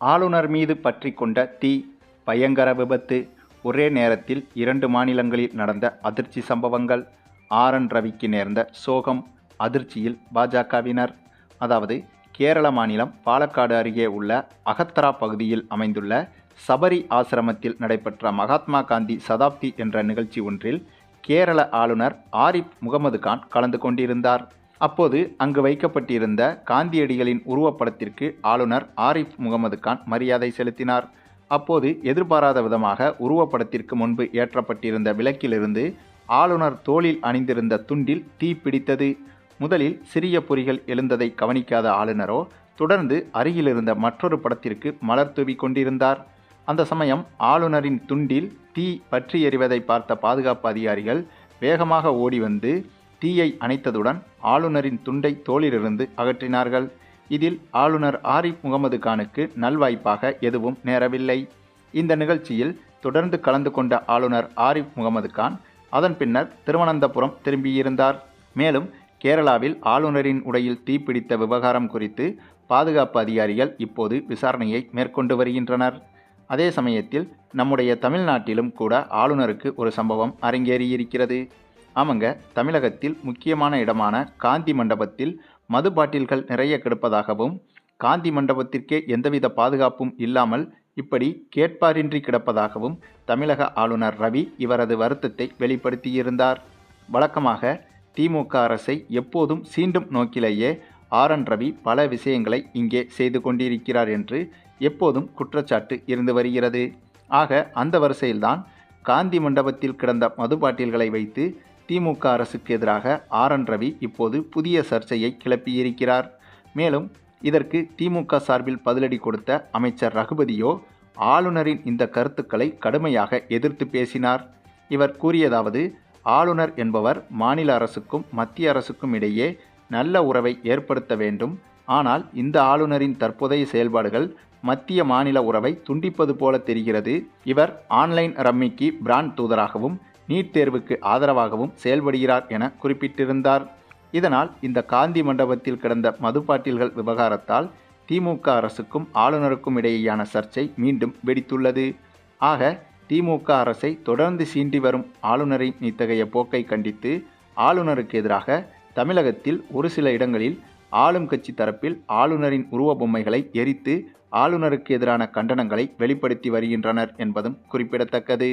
ஆளுநர் மீது பற்றி கொண்ட தீ பயங்கர விபத்து ஒரே நேரத்தில் இரண்டு மாநிலங்களில் நடந்த அதிர்ச்சி சம்பவங்கள் ஆர் என் ரவிக்கு நேர்ந்த சோகம் அதிர்ச்சியில் பாஜகவினர். அதாவது கேரள மாநிலம் பாலக்காடு அருகே உள்ள அகத்தரா பகுதியில் அமைந்துள்ள சபரி ஆசிரமத்தில் நடைபெற்ற மகாத்மா காந்தி சதாப்தி என்ற நிகழ்ச்சி ஒன்றில் கேரள ஆளுநர் ஆரிப் முகமது கான் கலந்து கொண்டிருந்தார். அப்போது அங்கு வைக்கப்பட்டிருந்த காந்தியடிகளின் உருவப்படத்திற்கு ஆளுநர் ஆரிஃப் முகமது கான் மரியாதை செலுத்தினார். அப்போது எதிர்பாராத விதமாக உருவப்படத்திற்கு முன்பு ஏற்றப்பட்டிருந்த விளக்கிலிருந்து ஆளுநர் தோளில் அணிந்திருந்த துண்டில் தீ பிடித்தது. முதலில் சிறிய பொறிகள் எழுந்ததை கவனிக்காத ஆளுநரோ தொடர்ந்து அருகிலிருந்த மற்றொரு படத்திற்கு மலர் தூவி கொண்டிருந்தார். அந்த சமயம் ஆளுநரின் துண்டில் தீ பற்றி எறிவதை பார்த்த பாதுகாப்பு அதிகாரிகள் வேகமாக ஓடி வந்து தீயை அணைத்ததுடன் ஆளுநரின் துண்டை தோளிலிருந்து அகற்றினார்கள். இதில் ஆளுநர் ஆரிஃப் முகமது கானுக்கு நல்வாய்ப்பாக எதுவும் நேரவில்லை. இந்த நிகழ்ச்சியில் தொடர்ந்து கலந்து கொண்ட ஆளுநர் ஆரிஃப் முகமது கான் அதன் பின்னர் திருவனந்தபுரம் திரும்பியிருந்தார். மேலும் கேரளாவில் ஆளுநரின் உடையில் தீப்பிடித்த விவகாரம் குறித்து பாதுகாப்பு அதிகாரிகள் இப்போது விசாரணையை மேற்கொண்டு வருகின்றனர். அதே சமயத்தில் நம்முடைய தமிழ்நாட்டிலும் கூட ஆளுநருக்கு ஒரு சம்பவம் அரங்கேறியிருக்கிறது. ஆமாங்க. தமிழகத்தில் முக்கியமான இடமான காந்தி மண்டபத்தில் மது பாட்டில்கள் நிறைய கிடப்பதாகவும் காந்தி மண்டபத்திற்கே எந்தவித பாதுகாப்பும் இல்லாமல் இப்படி கேட்பாரின்றி கிடப்பதாகவும் தமிழக ஆளுநர் ரவி இவரது வருத்தத்தை வெளிப்படுத்தியிருந்தார். வழக்கமாக திமுக அரசை எப்போதும் சீண்டும் நோக்கிலேயே ஆர். என். ரவி பல விஷயங்களை இங்கே செய்து கொண்டிருக்கிறார் என்று எப்போதும் குற்றச்சாட்டு இருந்து வருகிறது. ஆக அந்த வரிசையில்தான் காந்தி மண்டபத்தில் கிடந்த மது பாட்டில்களை வைத்து திமுக அரசுக்கு எதிராக ஆர் என் ரவி இப்போது புதிய சர்ச்சையை கிளப்பியிருக்கிறார். மேலும் இதற்கு திமுக சார்பில் பதிலடி கொடுத்த அமைச்சர் ரகுபதியோ ஆளுநரின் இந்த கருத்துக்களை கடுமையாக எதிர்த்து பேசினார். இவர் கூறியதாவது ஆளுநர் என்பவர் மாநில அரசுக்கும் மத்திய அரசுக்கும் இடையே நல்ல உறவை ஏற்படுத்த வேண்டும். ஆனால் இந்த ஆளுநரின் தற்போதைய செயல்பாடுகள் மத்திய மாநில உறவை துண்டிப்பது போல தெரிகிறது. இவர் ஆன்லைன் ரம்மிக்கு பிராண்ட் தூதராகவும் நீட் தேர்வுக்கு ஆதரவாகவும் செயல்படுகிறார் என குறிப்பிட்டிருந்தார். இதனால் இந்த காந்தி மண்டபத்தில் கிடந்த மதுப்பாட்டில்கள் விவகாரத்தால் திமுக அரசுக்கும் ஆளுநருக்கும் இடையேயான சர்ச்சை மீண்டும் வெடித்துள்ளது. ஆக திமுக அரசை தொடர்ந்து சீண்டி வரும் ஆளுநரின் இத்தகைய போக்கை கண்டித்து ஆளுநருக்கு எதிராக தமிழகத்தில் ஒரு சில இடங்களில் ஆளும் கட்சி தரப்பில் ஆளுநரின் உருவ பொம்மைகளை எரித்து ஆளுநருக்கு எதிரான கண்டனங்களை வெளிப்படுத்தி வருகின்றனர் என்பதும் குறிப்பிடத்தக்கது.